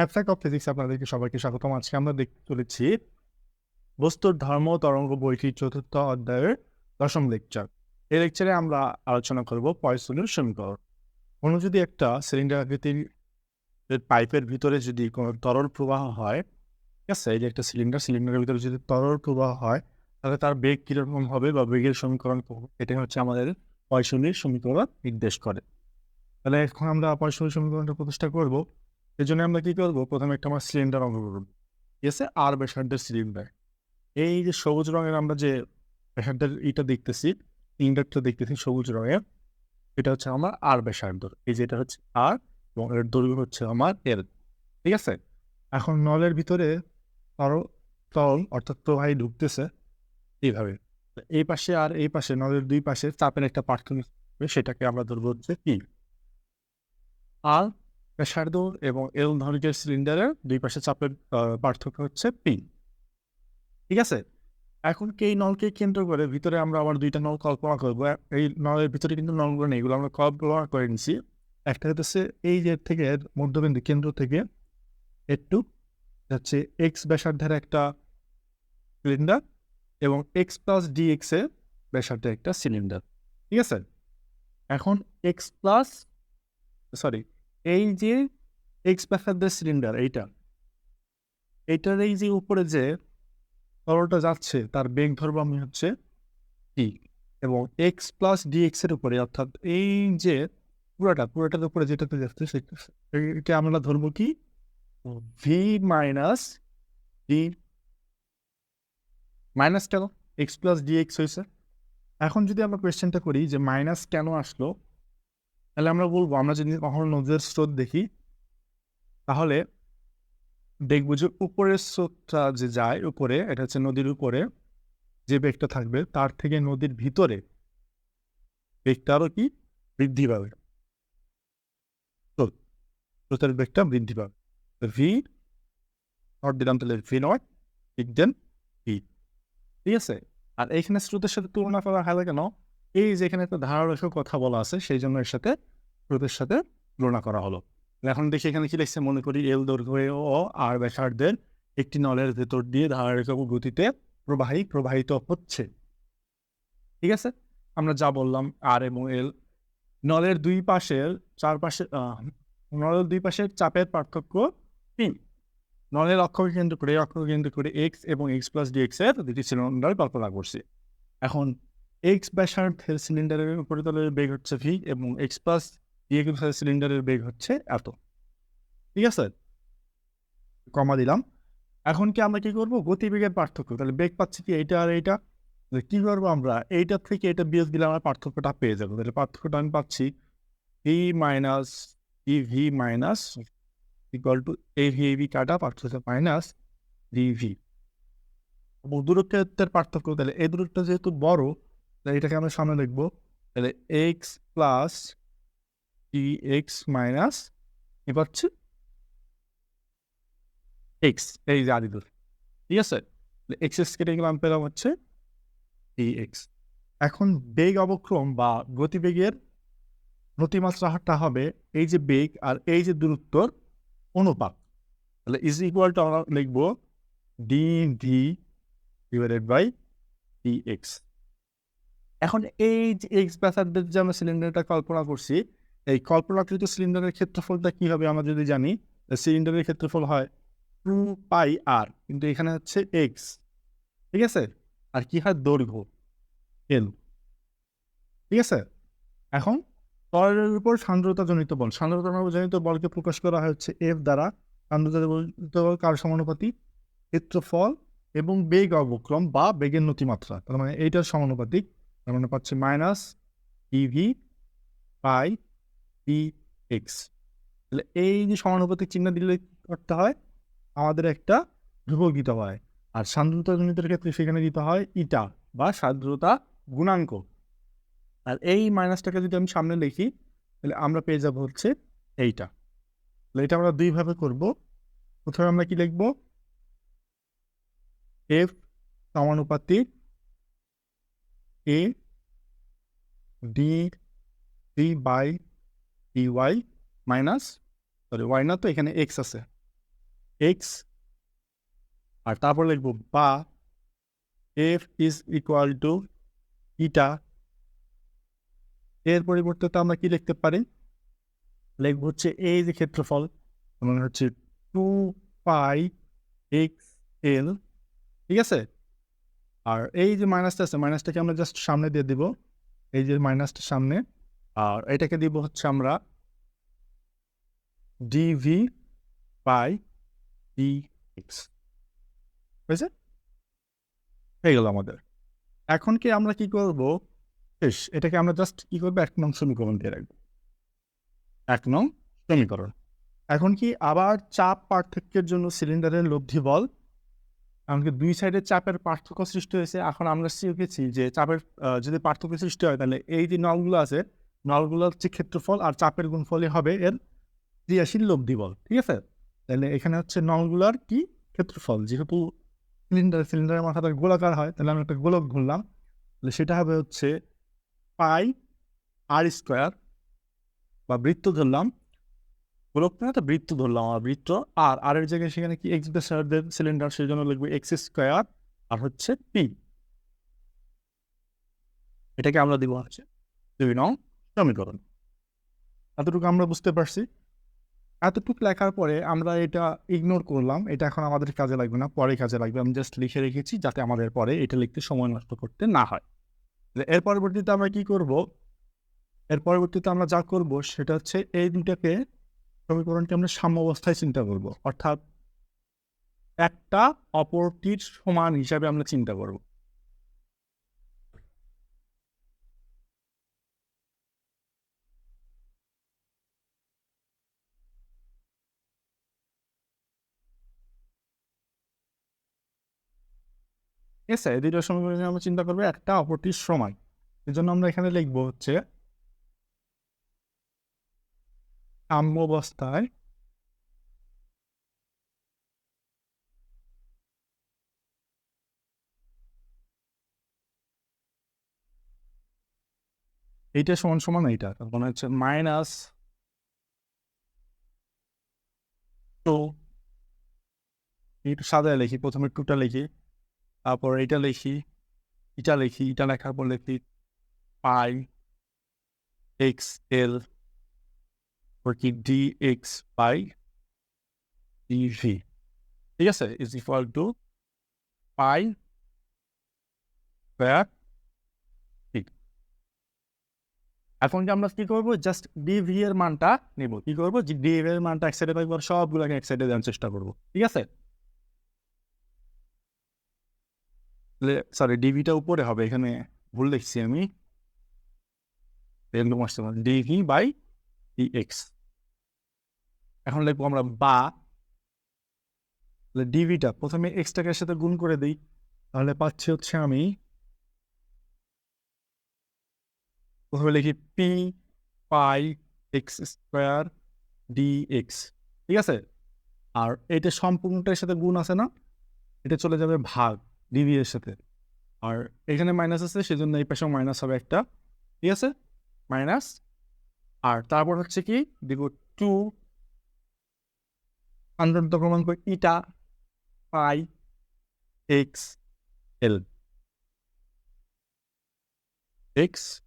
ম্যাথসাক of physics আপনাদেরকে সবাইকে স্বাগতম। আজকে আমরা দেখতে চলেছি বস্তুর ধর্ম, তরঙ্গ বইটির চতুর্থ অধ্যায়ের দশম লেকচার। এই লেকচারে আমরা আলোচনা করব পয়সনের সমীকরণ। কোনো যদি একটা সিলিন্ডার আকৃতির পাইপের ভিতরে যদি কোনো তরল প্রবাহ হয়, ঠিক আছে? এই যে একটা সিলিন্ডার, সিলিন্ডারের ভিতরে যদি তরল প্রবাহ হয়, তাহলে তার বেগ কীরকম হবে বা বেগের সমীকরণ এটাই হচ্ছে আমাদের পয়সনের সমীকরণ নির্দেশ করে। তাহলে এখন আমরা পয়সনের সমীকরণটা প্রতিষ্ঠা করব। এর জন্য আমরা কি করব? প্রথমে একটা আমরা সিলিন্ডার অঙ্ক করব। আছে? আর ব্যাসার্ধের সিলিন্ডার এই যে সবুজ রঙের আমরা যে ব্যাসার্ধের ইটা দেখতেছি ইন্ডারটা দেখতেছি সবুজ রঙের, এটা হচ্ছে আমার আর ব্যাসার্ধ এই যে এটা হচ্ছে আর এবং এর দৈর্ঘ্য হচ্ছে আমার এল। ঠিক আছে? এখন নলের ভিতরে তরল তরল অর্থাৎ প্রবাহী ঢুকতেছে এইভাবে। এই পাশে আর এই পাশে নলের দুই পাশে চাপের একটা পার্থক্য সেটাকে আমরা ধরবো হচ্ছে পি আর ব্যাসার্ধ এবং এল ধরনের সিলিন্ডারের দুই পাশে চাপের পার্থক্য হচ্ছে পি ঠিক আছে? এখন কি নলকে কেন্দ্র করে? ভিতরে আমরা আবার দুইটা নল কল্পনা করব। এই নলের ভিতরে কিন্তু নলগুলো নেই, এগুলো আমরা কল্পনা করে নিছি। একটা হচ্ছে এই যে থেকে মধ্যবিন্দু কেন্দ্র থেকে একটু হচ্ছে এক্স ব্যাসার্ধের একটা সিলিন্ডার এবং এক্স প্লাস ডি এক্সের ব্যাসার্ধের একটা সিলিন্ডার ঠিক আছে? এখন এক্স প্লাস সরি এই যে এক্স ব্যাসার্ধের সিলিন্ডার এইটা, এইটার এই যে উপরে যে তরলটা যাচ্ছে, তার বেগ ধরব আমি হচ্ছে টি এবং এক্স প্লাস ডিএক্স এর উপরে, অর্থাৎ এই যে পুরাটা, পুরাটার উপরে যেটাতে যাচ্ছে সেটা আমরা ধরবো কি? ভি মাইনাস ডি মাইনাস কেন? এক্স প্লাস ডি এক্স হয়েছে। এখন যদি আমরা কোয়েশ্চেনটা করি যে মাইনাস কেন আসলো? তাহলে আমরা বলব, আমরা যদি কখনো নদীর স্রোত দেখি, তাহলে দেখব যে উপরের স্রোতটা যে যায় উপরে, এটা হচ্ছে নদীর উপরে, যে বেগটা থাকবে, তার থেকে নদীর ভিতরে বেগটা আরও কি? বৃদ্ধি পাবে। স্রোত। স্রোতের বেগটা বৃদ্ধি পাবে। ভি নট দিলাম তাহলে ভি নট দেন ভি ঠিক আছে? আর এইখানে স্রোতের সাথে তুলনা করা হয় কেন? এই যে এখানে একটা ধারারেখ কথা বলা আছে, সেই জন্য এর সাথে স্রোতের সাথে তুলনা করা হলো। এখন দেখি এখানে কি লিখছে, মনে করি এল দৈর্ঘ্য ও আর ব্যাসার্ধের একটি নলের ভেতর দিয়ে ধারারেখা গতিতে প্রবাহী প্রবাহিত হচ্ছে। ঠিক আছে? আমরা যা বললাম, আর এবং এল। নলের দুই পাশের চারপাশে নলের দুই পাশের চাপের পার্থক্য তিন। নলের অক্ষকে কেন্দ্র করে, অক্ষকে কেন্দ্র করে এক্স এবং এক্স প্লাস ডিএক্স এর দুটি সিলিন্ডার কল্পনা করছি। এখন এক্স ব্যাসার্ধের সিলিন্ডারের উপরিতলের বেগ হচ্ছে ভি এবং এক্স প্লাস ডিএক্স সিলিন্ডারের বেগ হচ্ছে এত। ঠিক আছে? কমা দিলাম। এখন কি আমরা কি করব? গতিবেগের পার্থক্য। তাহলে বেগ পাচ্ছি কি এইটা আর এইটা? কি করব আমরা? এইটার থেকে এটা বিয়োগ দিলে আমরা পার্থক্যটা পেয়ে যাব। তাহলে পার্থক্যটা আমি পাচ্ছি V minus E V minus equal to A V A V কাটা পার্থক্য মাইনাস ডি ভি দূরত্বের পার্থক্য, তাহলে এই দূরত্বটা যেহেতু বড় এটাকে আমরা সামনে লিখব তাহলে X plus T X minus A পাচ্ছি এক্স এই যে আদিদুর, ঠিক আছে? এক্স এক্স কেটে গেলাম পেলাম হচ্ছে টি এক্স এখন বেগ অবক্রম বা গতিবেগের প্রতিমাত্রাটা হবে এই যে বেগ আর এই যে দূরত্বর অনুপাত। তাহলে ইজ ইকুয়াল টু আমরা লিখব D V divided by D X এখন এই যে এক্স ব্যাসার্ধের যে আমরা সিলিন্ডারটা কল্পনা করছি, এই কল্পনাকৃত সিলিন্ডারের ক্ষেত্রফলটা কি হবে আমরা যদি জানি? সিলিন্ডারের ক্ষেত্রফল হয় টু পাই আর কিন্তু এখানে হচ্ছে এক্স ঠিক আছে? আর কি হয়? দৈর্ঘ্য এল ঠিক আছে? এখন তরলের উপর সান্দ্রতাজনিত বল, সান্দ্রতাজনিত বলকে প্রকাশ করা হচ্ছে এফ দ্বারা। সান্দ্রতাজনিত বল কার সমানুপাতি? ক্ষেত্রফল এবং বেগ অবক্রম বা বেগের নতিমাত্রা, তার মানে এইটার সমানুপাতিক। তার মানে পাচ্ছে minus E V by P X তাহলে এই যে সমানুপাতিক চিহ্ন দিলে করতে হয়? আমাদের একটা ধ্রুবক দিতে হয়। আর সান্দ্রতা জনিতের ক্ষেত্রে সেখানে দিতে হয় ইটা বা সান্দ্রতা গুণাঙ্ক। আর এই মাইনাসটাকে যদি আমি সামনে লিখি, তাহলে আমরা পেয়ে যাব হচ্ছে এইটা। তাহলে এটা আমরা দুইভাবে করব। প্রথমে আমরা কি লিখব? এফ সমানুপাতিক A D D by D Y minus sorry Y না তো এখানে এক্স আছে। এক্স আর তারপর লিখব বা F is equal to eta এর পরিবর্তে তো আমরা কি লিখতে পারি? লিখব হচ্ছে এই যে ক্ষেত্রফল মানে হচ্ছে টু পাই এক্স এল ঠিক আছে? আর এই যে মাইনাসটা আছে মাইনাসটাকে আমরা জাস্ট সামনে দিয়ে দিব। এই যে মাইনাসটা সামনে, আর এটাকে দিব হচ্ছে আমরা ডিভি বাই ডি এক্স হয়ে গেল আমাদের। এখন কি আমরা কি করব? শেষ, এটাকে আমরা জাস্ট কি করব? এক নং সমীকরণ দিয়ে রাখব। এক নং সমীকরণ। এখন কি আবার চাপ পার্থক্যের জন্য সিলিন্ডারের লব্ধি বল এমনকি দুই সাইডের চাপের পার্থক্য সৃষ্টি হয়েছে। এখন আমরা শিখেছি যে চাপের যদি পার্থক্য সৃষ্টি হয়, তাহলে এই যে নলগুলো আছে, নলগুলোর যে ক্ষেত্রফল আর চাপের গুণফলই হবে এর ক্রিয়াশীল লব্ধি বল ঠিক আছে? তাহলে এখানে হচ্ছে নলগুলোর কি ক্ষেত্রফল? যেহেতু সিলিন্ডার সিলিন্ডারের মাথাটা গোলাকার হয়, তাহলে আমরা একটা গোলক ঘুরলাম। তাহলে সেটা হবে হচ্ছে পাই আর স্কোয়ার বা বৃত্ত ধরলাম গোলক বৃত্ত ধরলাম আর বৃত্ত। আর আর এর জায়গায় সেখানে কি এক্স ব্যাসার্ধের সিলিন্ডার সেই জন্য লিখব এক্স স্কোয়ার আর হচ্ছে পি এটাকে আমরা দিব হচ্ছে দুই নং সমীকরণ। এতটুকু আমরা বুঝতে পারছি। এতটুকু লেখার পরে আমরা এটা ইগনোর করলাম। এটা এখন আমাদের কাজে লাগবে না, পরে কাজে লাগবে। আমি জাস্ট লিখে রেখেছি যাতে আমাদের পরে এটা লিখতে সময় নষ্ট করতে না হয়। এর পরবর্তীতে আমরা কি করব? এর পরবর্তীতে আমরা যা করব সেটা হচ্ছে এই দুটাকে সমীকরণকে আমরা সাম্য অবস্থায় চিন্তা করব। অর্থাৎ একটা অপরটির সমান হিসাবে আমরা চিন্তা করব। এই দুইটা সমীকরণে আমরা চিন্তা করব একটা অপরটির সমান। এই জন্য আমরা এখানে লিখব হচ্ছে সাম্য অবস্থায় এইটা সমান সমান এইটা। মানে হচ্ছে মাইনাস টু একটু সাদায় লিখি, প্রথমে টুটা লিখি, তারপর এটা লিখি এটা লিখি এটা লেখার পর লিখি পাই এক্স এল কি ডি এক্স বাই ডিভি ঠিক আছে is equal to pi square যে আমরা কি করব? জাস্ট ডিভি এর মানটা নেব। কি করব? ডিভি এর মানটা এক সাইডে থাকবে সবগুলোকে এক সাইডে দেওয়ার চেষ্টা করব। ঠিক আছে? সরি ডিভিটা উপরে হবে। এখানে ভুল দেখছি আমি। ডিভি বাই ডি এক্স এখন লিখব আমরা বা। ডিভিটা প্রথমে এক্সটাকে সাথে গুণ করে দিই, তাহলে পাচ্ছি হচ্ছে আমি প্রথমে লিখি P pi X square D X ঠিক আছে? আর এটা সম্পূর্ণটার সাথে গুণ আছে না, এটা চলে যাবে ভাগ ডিভি এর সাথে। আর এখানে মাইনাস আছে, সেজন্য এই পাশেও মাইনাস হবে একটা, ঠিক আছে? মাইনাস আর তারপর হচ্ছে কি, দেখো টু আন্তর্ত ক্রমাঙ্ক ইটা, pi, X, L. X,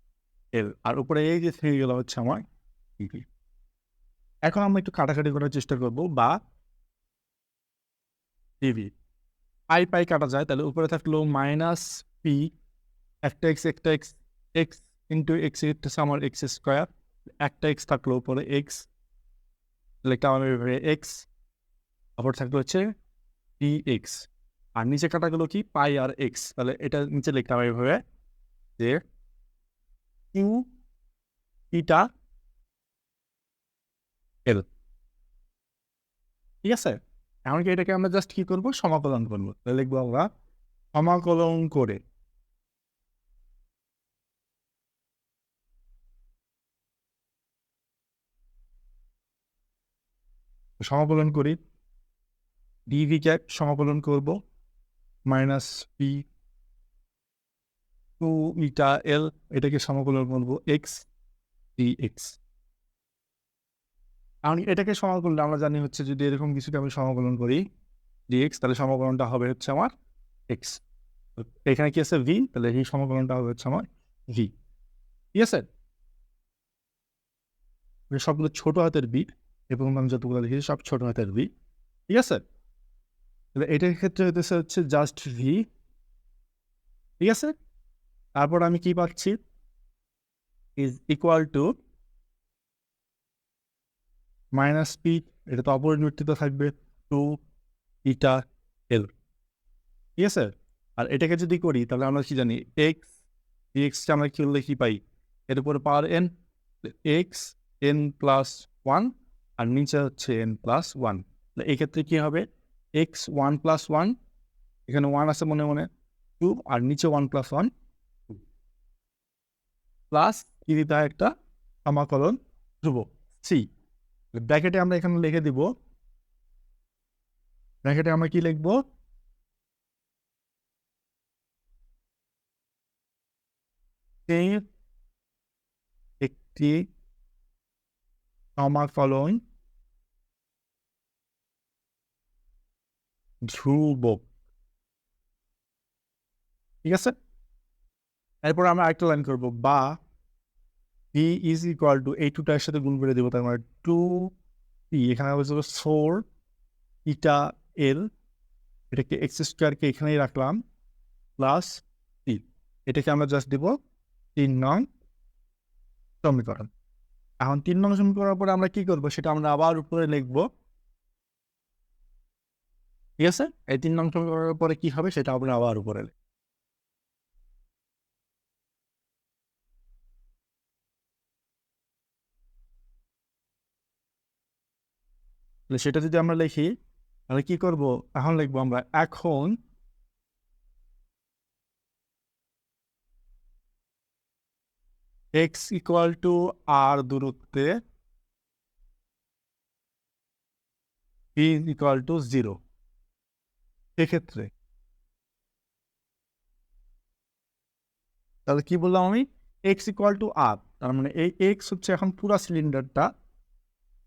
L. আর উপরে এই যে থেকে গেল হচ্ছে আমার এখন আমরা একটু কাটাকাটি করার চেষ্টা করব, বা ডিভি পাই পাই কাটা যায়, তাহলে উপরে থাকল মাইনাস পি একটা এক্স একটা এক্স এক্স ইন্টু এক্স হচ্ছে আমার এক্স স্কোয়ার একটা এক্স থাকল উপরে এক্স লিখতে আমার এক্স আবার থাকল হচ্ছে পি এক্স আর নিচে কাটা গেলো কি? পাই আর এক্স তাহলে এটা নিচে লিখতে হবে এভাবে যে কিউ ইটা এল ঠিক আছে? এমনকি এটাকে আমরা জাস্ট কি করব? সমাকলন করব। তাহলে লিখব আমরা সমাকলন করে সমাকলন করি। ডিভিকে সমাকলন করব minus P two eta L এটাকে সমাকলন করব এক্স ডি এক্স আমি এটাকে সমাকলন, আমরা জানি হচ্ছে যদি এরকম কিছুকে আমি সমাকলন করি ডিএক্স তাহলে সমাকলনটা হবে হচ্ছে আমার এক্স এখানে কি আছে ভি তাহলে এই সমাকলনটা হবে হচ্ছে আমার ভি ঠিক আছে? সবগুলো ছোট হাতের বি এবং আমি যতগুলো লিখেছি সব ছোট হাতের বি ঠিক আছে? এটার ক্ষেত্রে হতেছে হচ্ছে জাস্ট ভি ঠিক আছে? তারপর আমি কি পাচ্ছি? Is equal to minus P এটা তো অপরিবর্তিত থাকবে টু ইটা এল ঠিক আছে? আর এটাকে যদি করি, তাহলে আমরা কি জানি এক্স এক্সটা আমরা কি করলে কি পাই? এর উপরে power N X N plus one আর নিচে হচ্ছে এন প্লাস ওয়ান এই ক্ষেত্রে কি হবে? এক্স ওয়ান প্লাস ওয়ান এখানে ওয়ান আছে মনে মনে টু আর নিচে ওয়ান প্লাস ওয়ান প্লাস কি দিতে হয় একটা? সমাকলন ধ্রুব সি ব্র্যাকেটে আমরা এখানে লিখে দিব, ব্র্যাকেটে আমরা কি লিখব? একটি সমাকলন ধ্রুবক ঠিক আছে? এরপর আমরা আরেকটা লাইন করব। বা পি ইজ ইকুয়াল টু এই টুটার সাথে গুণ করে দেবো, তার মানে টু পি এখানে হচ্ছে ফোর ইটা এল এটাকে এক্স স্কোয়ারকে এখানেই রাখলাম প্লাস টি এটাকে আমরা জাস্ট দিব তিন নং সমীকরণ। এখন তিন নং সমীকরণের পরে আমরা কি করব? সেটা আমরা আবার উপরে লিখব। ঠিক আছে? এই তিন নং সমীকরণের পরে কি হবে সেটা আমরা আবার উপরে সেটা যদি আমরা লিখি, তাহলে কি করব? এখন লিখব আমরা, এখন এক্স ইকুয়াল টু আর দূরত্বে পি ইকুয়াল টু জিরো এক্ষেত্রে তাহলে কি বললাম আমি? এক্স ইকুয়াল টু আর তার মানে এই এক্স হচ্ছে এখন পুরা সিলিন্ডারটা।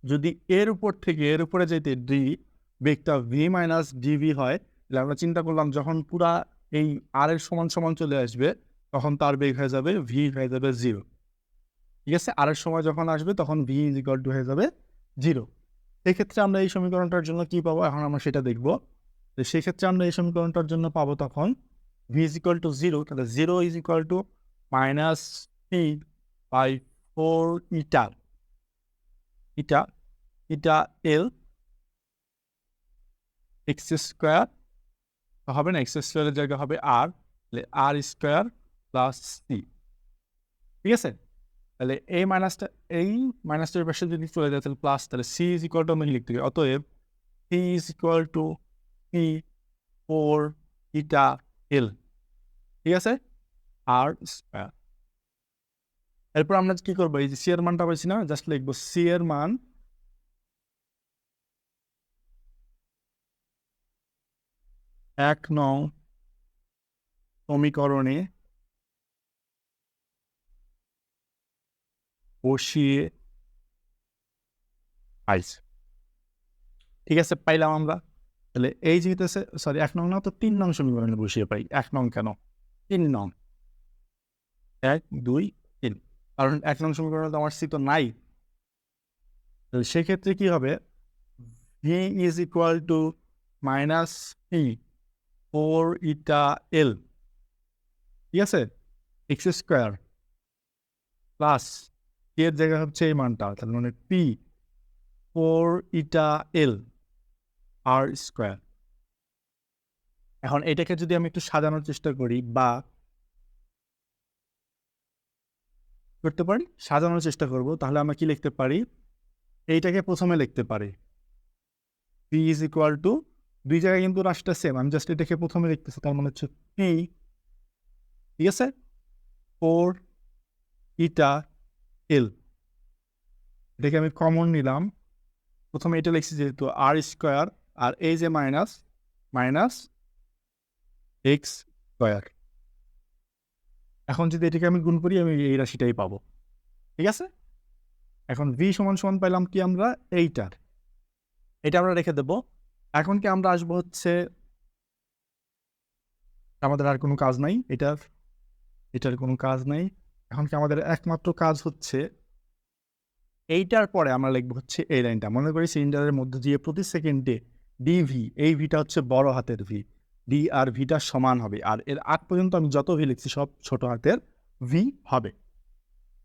যদি এর উপর থেকে, এর উপরে যেতে ডি বেগটা ভি মাইনাস ডিভি হয়, তাহলে আমরা চিন্তা করলাম যখন পুরা এই আর এর সমান সমান চলে আসবে, তখন তার বেগ হয়ে যাবে ভি হয়ে যাবে জিরো ঠিক আছে? আর এর সময় যখন আসবে, তখন ভি ইজ ইকুয়াল টু হয়ে যাবে জিরো এক্ষেত্রে আমরা এই সমীকরণটার জন্য কি পাবো? এখন আমরা সেটা দেখব। তো সেক্ষেত্রে আমরা এই সমীকরণটার জন্য পাবো তখন V is equal to zero তাহলে zero is equal to minus P by four eta eta eta L X square হবে না এক্স স্কোয়ারের জায়গা হবে আর তাহলে আর স্কোয়ার প্লাস সি ঠিক আছে? তাহলে এই মাইনাসটা এই মাইনাসটার পাশে যদি চলে যায়, তাহলে প্লাস তাহলে সি ইজ ইকুয়াল টু আমি লিখতে অতএব C is equal to P four eta L ঠিক আছে? আর স্কোয়ার এরপর আমরা কি করব? এই যে সি এর মানটা পাইছি না? জাস্ট লিখব সি এর মান এক নং সমীকরণে বসিয়ে আইস ঠিক আছে? পাইলাম আমরা। তাহলে এই যেহেতু সরি এক নং না তো তিন নং সমীকরণে বসিয়ে পাই। এক নং কেন? তিন নং। এক, দুই, তিন। কারণ এক নং সমীকরণে তো আমার সি তো নাই। তাহলে সেক্ষেত্রে কি হবে? V is equal to minus E four eta L ঠিক আছে? এক্স স্কোয়ার প্লাস এর জায়গা হচ্ছে এই মানটা, তার মানে P four eta L R square এখন এটাকে যদি আমি একটু সাজানোর চেষ্টা করি বা করতে পারি, সাজানোর চেষ্টা করব, তাহলে আমরা কি লিখতে পারি? এইটাকে প্রথমে লিখতে পারি। পি ইজ ইকুয়াল টু দুই জায়গায় কিন্তু রাশিটা সেম আমি জাস্ট এটাকে প্রথমে লিখতেছি, তার মানে হচ্ছে পি ঠিক আছে? ফোর ইটা এল এটাকে আমি কমন নিলাম। প্রথমে এটা লিখছি যেহেতু আর স্কোয়ার আর এই যে মাইনাস মাইনাস এক্স স্কোয়ার এখন যদি এটাকে আমি গুণ করি, আমি এই রাশিটাই পাবো। ঠিক আছে? এখন ভি সমান সমান পাইলাম কি আমরা? এইটার এটা আমরা রেখে দেব। এখন কি আমরা আসব হচ্ছে, আমাদের আর কোনো কাজ নাই, এটার এটার কোনো কাজ নাই। এখন কি আমাদের একমাত্র কাজ হচ্ছে, এইটার পরে আমরা লিখব হচ্ছে এই লাইনটা। মনে করি সিলিন্ডারের মধ্যে দিয়ে প্রতি সেকেন্ডে ডিভি এই ভিটা হচ্ছে বড় হাতের ভি ডি আর ভিটা সমান হবে। আর এর আগ পর্যন্ত আমি যত ভি লিখছি সব ছোট হাতের ভি হবে।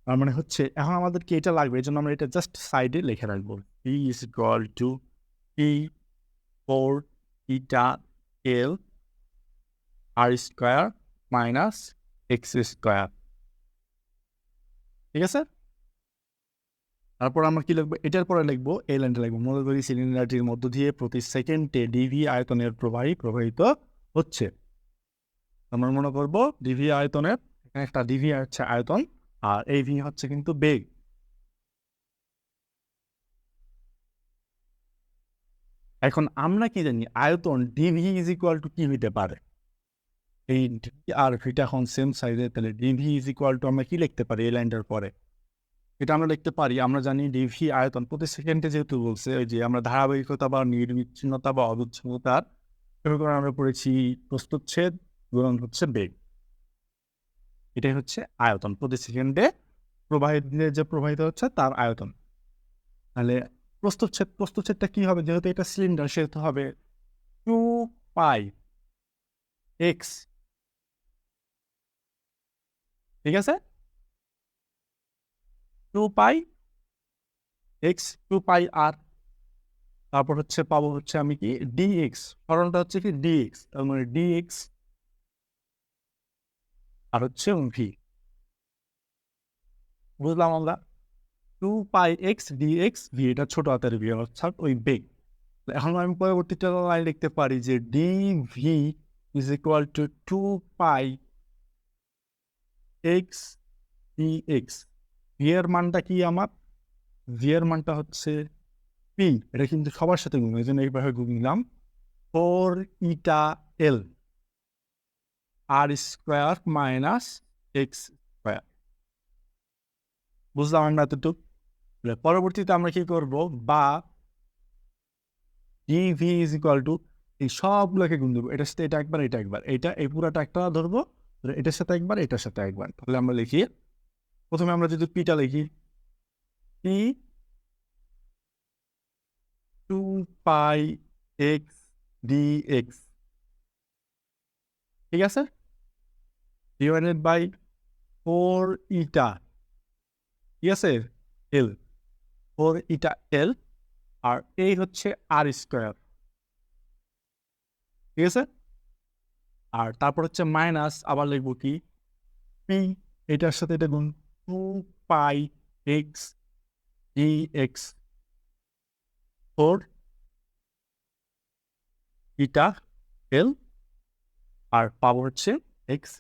তার মানে হচ্ছে এখন আমাদেরকে এটা লাগবে এই জন্য আমরা এটা জাস্ট সাইডে লিখে রাখব। P is equal to P four eta L R square minus X square ঠিক আছে? তারপর আমরা কি লিখব? এটার পরে লিখব, এই লাইনটা লিখব। মনে করি সিলিন্ডারটির মধ্য দিয়ে প্রতি সেকেন্ডে ডিভি আয়তনের প্রবাহী প্রবাহিত হচ্ছে। আমরা মনে করব ডিভি আয়তনের, এখানে একটা ডিভি হচ্ছে আয়তন, আর এই ভি হচ্ছে কিন্তু বেগ। এখন আমরা কি জানি, আয়তন ডিভি ইজ ইকুয়াল টু কি হইতে পারে? এই আর ভিটা এখন সেম সাইজে তাহলে ডিভি ইজ ইকুয়াল টু আমরা কি লিখতে পারি এই লাইনটার পরে? এটা আমরা লিখতে পারি। আমরা জানি ডিভি আয়তন প্রতি সেকেন্ডে যেহেতু বলছে যে আমরা ধারাবাহিকতা বা নির্বিচ্ছিন্নতা বা অবিচ্ছিন্নতার এরকম আমরা পড়েছি প্রস্তুচ্ছেদ গুণন হচ্ছে বেগ। এটাই হচ্ছে আয়তন প্রতি সেকেন্ডে প্রবাহিত যে প্রবাহিত হচ্ছে তার আয়তন। তাহলে প্রস্তুচ্ছেদ, প্রস্তুচ্ছেদটা কি হবে? যেহেতু এটা সিলিন্ডার, সেহেতু হবে টু পাই এক্স। ঠিক আছে? Two pi X two pi আর তারপর হচ্ছে পাবো হচ্ছে আমি কি ডিএক্স ফর্মটা হচ্ছে কি ডিএক্স তার মানে ডিএক্স আর হচ্ছে ভি বুঝলাম আমরা? Two pi X D X V এটা ছোট হাতের ভি অর্থাৎ ওই বেগ। এখন আমি পরবর্তীটা লাইন লিখতে পারি যে D V is equal to two pi X D X V এর মানটা কি আমার? ভি এর মানটা হচ্ছে পি এটা কিন্তু সবার সাথে গুণ, এই জন্য এইভাবে গুণ নিলাম। Four eta L R square minus X square বুঝলাম আমরা এতটুক? পরবর্তীতে আমরা কি করব? বা D V is equal to এই সবগুলোকে গুণ দেবো। এটার সাথে এটা একবার এটা একবার। এটা এই পুরাটা একটা ধরবো। এটার সাথে একবার, এটার সাথে একবার। তাহলে আমরা লিখি প্রথমে আমরা যদি পিটা লিখি P two pi X D X ঠিক আছে? ডিভাইডেড বাই ফোর ইটা ঠিক আছে? এল ফোর ইটা এল আর এই হচ্ছে আর স্কোয়ার ঠিক আছে? আর তারপর হচ্ছে মাইনাস আবার লিখব কি? পি এটার সাথে এটা গুণ। Two pi X D X four eta আর পাবো হচ্ছে এক্স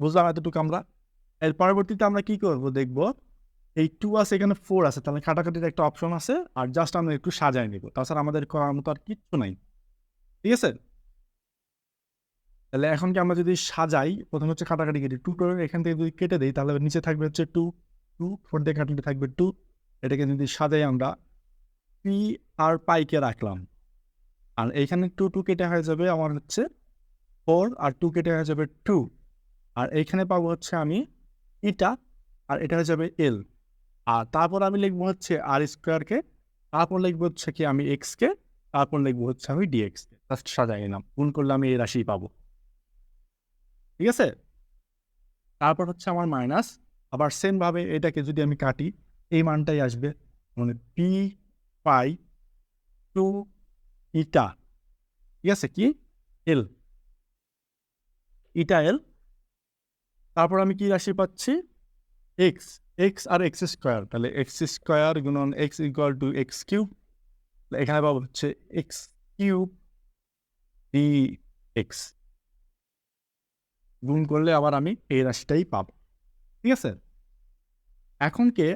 বুঝলাম এতটুকু আমরা? এর পরবর্তীতে আমরা কি করব দেখব? এই টু আছে, এখানে ফোর আছে, তাহলে কাটাকাটির একটা অপশন আছে, আর জাস্ট আমরা একটু সাজাই নেব। তাছাড়া আমাদের করার মতো আর কিচ্ছু নাই। ঠিক আছে? তাহলে এখন কি আমরা যদি সাজাই, প্রথমে হচ্ছে কাটাকাটি কেটে টু করে এখান থেকে যদি কেটে দিই, তাহলে নিচে থাকবে হচ্ছে টু টু ফোর দিয়ে কাটলে থাকবে টু এটাকে যদি সাজাই আমরা পি আর পাইকে রাখলাম। আর এইখানে টু টু কেটে হয়ে যাবে আমার হচ্ছে ফোর আর টু কেটে হয়ে যাবে টু আর এইখানে পাবো হচ্ছে আমি ইটা আর এটা হয়ে যাবে এল আর তারপর আমি লিখব হচ্ছে আর স্কোয়ারকে তারপর লিখব হচ্ছে কি আমি এক্সকে তারপর লিখব হচ্ছে আমি ডিএক্সকে জাস্ট সাজাই নিলাম, গুণ করলে আমি এই রাশি পাবো। ঠিক আছে? তারপর হচ্ছে আমার মাইনাস আবার সেমভাবে এটাকে যদি আমি কাটি, এই মানটাই আসবে মানে পি পাই টু ইটা ঠিক আছে কি? এল ইটা এল তারপর আমি কি রাশি পাচ্ছি? এক্স এক্স আর এক্স স্কোয়ার তাহলে এক্স স্কোয়ার গুণন X equal to X cube এখানে পাবো হচ্ছে এক্স কিউব ডি এক্স গুণ করলে আবার আমি এই রাশিটাই পাব। ঠিক আছে? এখনকে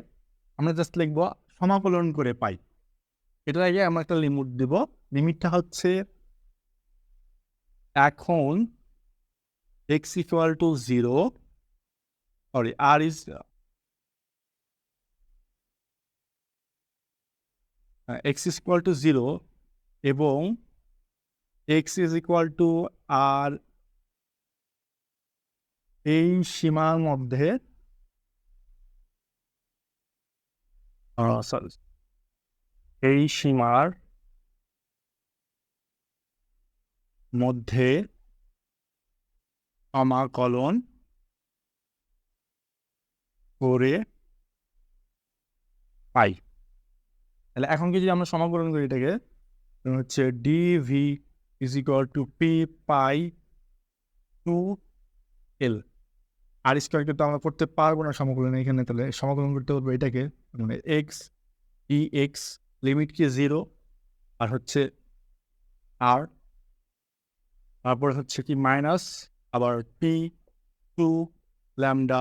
আমরা জাস্ট লিখব সমাকলন করে পাই। এটার আগে আমরা একটা লিমিট দেব। লিমিটটা হচ্ছে এখন X equal to zero sorry R is X is equal to zero এবং X is equal to R এই সীমার মধ্যে এই সীমার মধ্যে সমাকলন করে পাই। তাহলে এখন কি যদি আমরা সমাকলন করি এটাকে হচ্ছে D V is equal to P pi two L R স্কোয়ারকে তো আমরা করতে পারব না সমাকলন এখানে, তাহলে সমাকলন করতে পারব এটাকে মানে এক্স ই এক্স লিমিট কি জিরো আর হচ্ছে আর তারপর হচ্ছে কি মাইনাস আবার পি টু ল্যামডা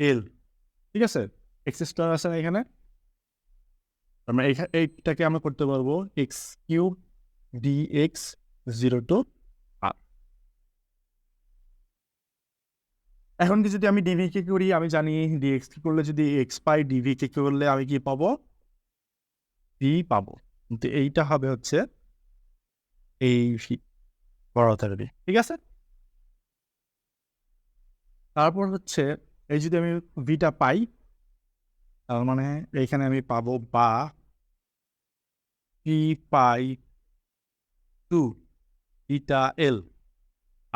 এল ঠিক আছে? এক্স স্টার আছে না এখানে? আমরা এইখা- এইটাকে আমরা করতে পারব X cube D X zero to R এখন কি যদি আমি ডিভি কে করি, আমি জানি ডিএক্স কে করলে যদি এক্স পাই ডিভি কে করলে আমি কি পাবো? পি পাবো। কিন্তু এইটা হবে হচ্ছে এই বড় থাকবে ঠিক আছে? তারপর হচ্ছে এই যদি আমি ভিটা পাই, তার মানে এইখানে আমি পাবো বা P pi two eta L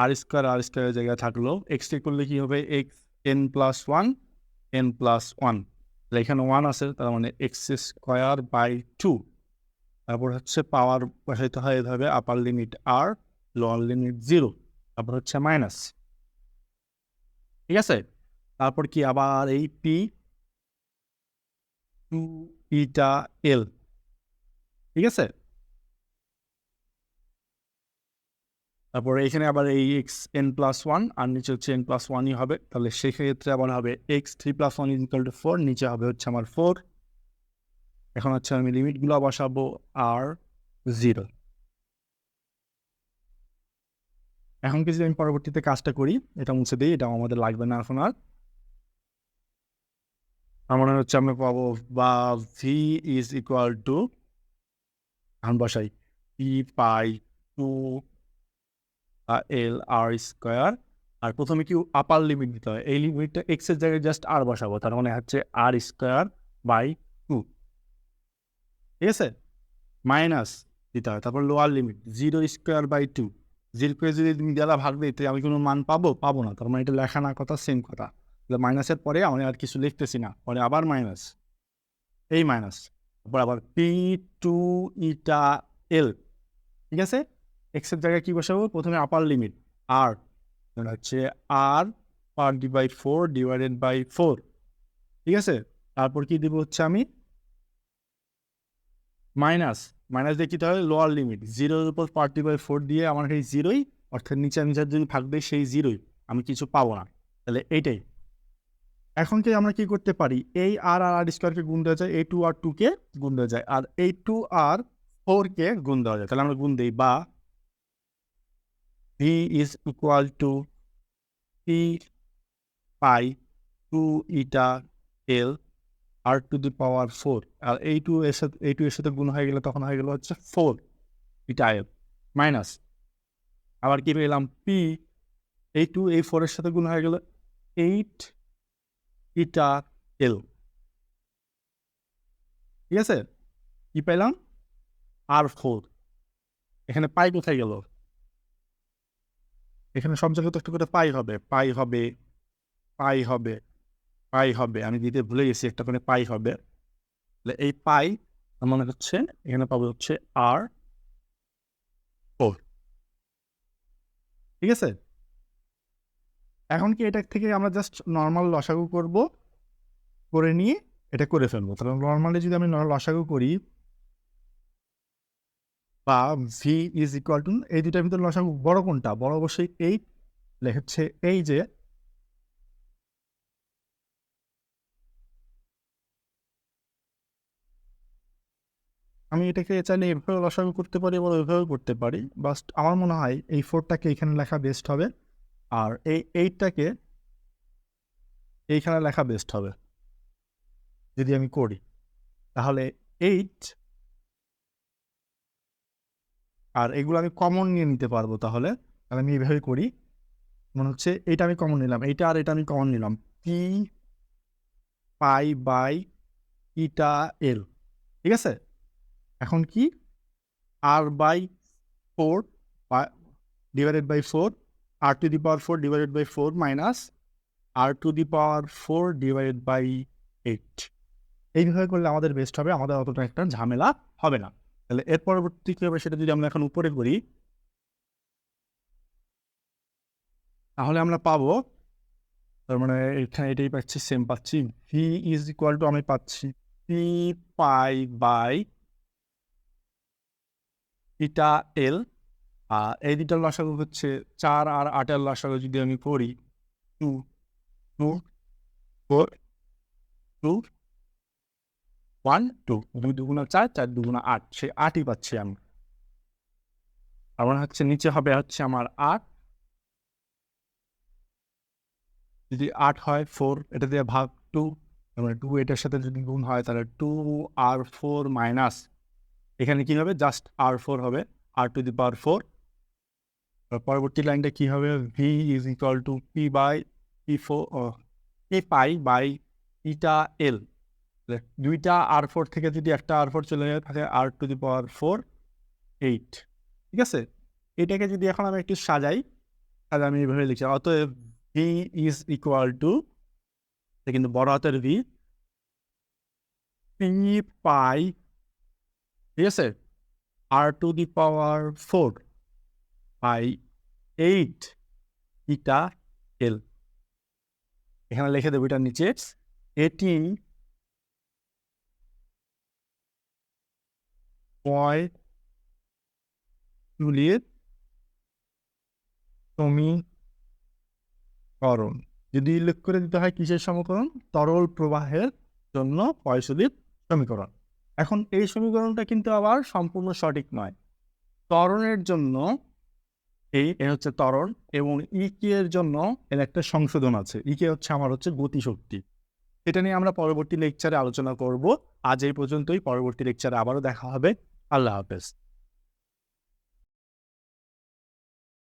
R square আর স্কোয়ারের জায়গায় থাকল এক্স কে করলে কি হবে? X N plus one N plus one এখানে ওয়ান আছে, তার মানে এক্স স্কোয়ার বাই টু তারপর হচ্ছে পাওয়ার বসাইতে হয় এভাবে আপার লিমিট আর লোয়ার লিমিট জিরো তারপর হচ্ছে মাইনাস ঠিক আছে? তারপর কি আবার এই পি টু ইটা এল ঠিক আছে? তারপরে এখানে আবার এই এক্স এন প্লাস ওয়ান আর নিচে হচ্ছে এন প্লাস ওয়ানই হবে। তাহলে সেক্ষেত্রে আবার হবে X three plus one equal to four নিচে হবে হচ্ছে আমার ফোর এখন হচ্ছে আমি লিমিটগুলো বসাবো আর জিরো এখন কি যদি আমি পরবর্তীতে কাজটা করি, এটা মুছে দিই এটা আমাদের লাগবে না এখন আর। আমার মনে হচ্ছে আমরা পাবো বা ভি ইজ ইকুয়াল টু এখন বসাই P pi two L R square আর প্রথমে কি আপার লিমিট দিতে হয়? এই লিমিটটা এক্সের জায়গায় জাস্ট আর বসাবো, তার মানে হচ্ছে আর স্কোয়ার বাই টু ঠিক আছে? মাইনাস দিতে হয়, তারপর lower limit zero square by two জিরোকে যদি তুমি দ্বারা ভাগ দিই আমি কোনো মান পাবো? পাবো না, তার মানে এটা লেখা না কথা সেম কথা। তাহলে মাইনাসের পরে আমি আর কিছু লিখতেছি না, পরে আবার মাইনাস এই মাইনাস তারপর আবার পি টু ইটা এল ঠিক আছে? এক্সের জায়গায় কী বসাবো? প্রথমে আপার লিমিট আর হচ্ছে R per D by four divided by four ঠিক আছে? তারপর কি দিব হচ্ছে আমি? মাইনাস মাইনাস দিয়ে কী হবে? লোয়ার লিমিট জিরোর উপর পার ডিভাইড ফোর দিয়ে আমার এই জিরোই অর্থাৎ নিচে আমি যা যদি ভাগ সেই জিরোই আমি কিছু পাবো না। তাহলে এইটাই। এখন কি আমরা কি করতে পারি? এই আর আর আর স্কোয়ারকে গুণ দেওয়া যায় এই টু আর টুকে গুণ দেওয়া যায়, আর এই টু আর ফোরকে গুণ দেওয়া যায়। তাহলে আমরা গুণ দিই বা V is equal to P pi two eta L R to the power four আর এই টু এর সাথে, এই টু এর সাথে গুণ হয়ে গেলে তখন হয়ে গেল হচ্ছে ফোর ইটা এল মাইনাস আবার কি পেলাম? পি এই টু এই ফোরের সাথে গুণ হয়ে গেল এইট ইটা এল ঠিক আছে? কি পেলাম? আর ফোর এখানে পাই কোথায় গেল? এখানে সব জায়গায় তো করে পাই হবে পাই হবে পাই হবে পাই হবে। আমি দিতে ভুলে গেছি, একটা করে পাই হবে। তাহলে এই পাই আমার মনে হচ্ছে, এখানে পাবো হচ্ছে আর ফোর ঠিক আছে? এখন কি এটা থেকে আমরা জাস্ট নর্মাল লসাগু করব, করে নিয়ে এটা করে ফেলব। তাহলে নর্মালি যদি আমি লসাগু করি বা ভি ইজ ইকুয়াল টু এই দুটার ভিতরে লসাগু বড় কোনটা? বড় অবশ্যই এই হচ্ছে এই যে আমি এটাকে চাইলে এভাবে লসাগু করতে পারি বা ওইভাবে করতে পারি। বাস আমার মনে হয় এই ফোরটাকে এখানে লেখা বেস্ট হবে আর এই এইটটাকে এইখানে লেখা বেস্ট হবে। যদি আমি করি, তাহলে এইট আর এগুলো আমি কমন নিয়ে নিতে পারব তাহলে। তাহলে আমি এইভাবে করি। মনে হচ্ছে এটা আমি কমন নিলাম, এইটা আর এটা আমি কমন নিলাম। P pi by eta L ঠিক আছে? এখন কি? R by four divided by four R to the power four divided by four minus R to the power four divided by eight এইভাবে করলে আমাদের বেস্ট হবে, আমাদের অতটা একটা ঝামেলা হবে না। তাহলে এর পরবর্তী কী হবে সেটা যদি আমরা এখন উপরে করি, তাহলে আমরা পাবো, তার মানে এখানে এটাই পাচ্ছি সেম পাচ্ছি। ভি ইজ ইকুয়াল টু আমি পাচ্ছি P pi by eta L আর এই দুটার লসাগু হচ্ছে চার আর আটের লসাগু যদি আমি করি two two four two one two দুই দুগুণা চার চার দুগুণা আট, সেই আটই পাচ্ছি আমি। আমার হচ্ছে নিচে হবে হচ্ছে আমার আট। যদি আট হয় ফোর এটা দিয়ে ভাগ টু মানে টু এটার সাথে যদি গুণ হয়, তাহলে টু আর ফোর মাইনাস এখানে কি হবে? জাস্ট আর ফোর হবে। আর টু দি পাওয়ার ফোর পরবর্তী লাইনটা কি হবে? V is equal to P by P four P pi by eta L দুইটা আর ফোর থেকে যদি একটা আর ফোর চলে যায়, তাহলে R to the power four eight ঠিক আছে? এটাকে যদি এখন আমি একটু সাজাই, তাহলে আমি এইভাবে লিখছি, অতএব ভি ইজ ইকুয়াল টু কিন্তু বড় হাতের ভি পি পাই ঠিক আছে? R to the power four by eight eta L এখানে লিখে দেবো এটার নিচে। এটি পয়গুলির সমীকরণ। যদি উল্লেখ করে দিতে হয় কিসের সমীকরণ? তরল প্রবাহের জন্য পয়সলির সমীকরণ। এখন এই সমীকরণটা কিন্তু আবার সম্পূর্ণ সঠিক নয়। ত্বরণের জন্য এই এ হচ্ছে ত্বরণ এবং ইকে এর জন্য এর একটা সংশোধন আছে। ইকে হচ্ছে আমার হচ্ছে গতিশক্তি। এটা নিয়ে আমরা পরবর্তী লেকচারে আলোচনা করব। আজ এই পর্যন্তই। পরবর্তী লেকচারে আবারও দেখা হবে। Allah bist.